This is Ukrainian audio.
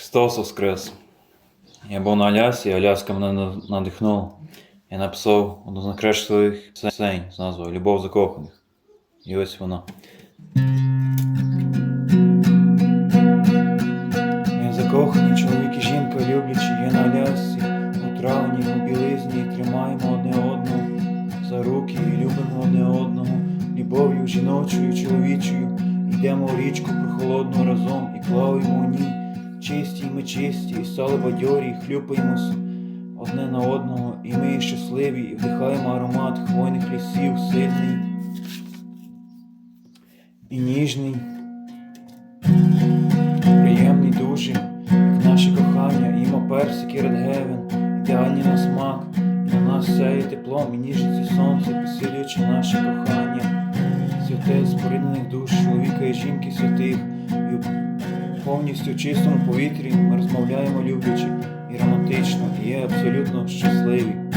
Христос Воскрес! Я був на Алясі, Аляска мене на- надихнула. Я написав одну з найкращих пісень з назвою Любов закоханих. І ось вона. Я закоханий, чоловік і жінка люблячі, є на Алясі, у травні, у білизні, тримаємо одне одного за руки і любимо одне одного, любов'ю жіночою, чоловічою, йдемо в річку прохолодну разом і плаваємо ній. Чисті ми чисті, і стали бадьорі, хлюпаємось одне на одного, і ми щасливі, і вдихаємо аромат хвойних лісів, сильний і ніжний, приємний дуже, як наше кохання, імо персики редгевен, ідеальні на смак, і на нас сяє теплом, і ніжиться сонце, підсилюючи наше кохання, святе споріднених душ чоловіка і жінки святих, повністю чистому повітрі ми розмовляємо люблячи і романтично, і є абсолютно щасливі.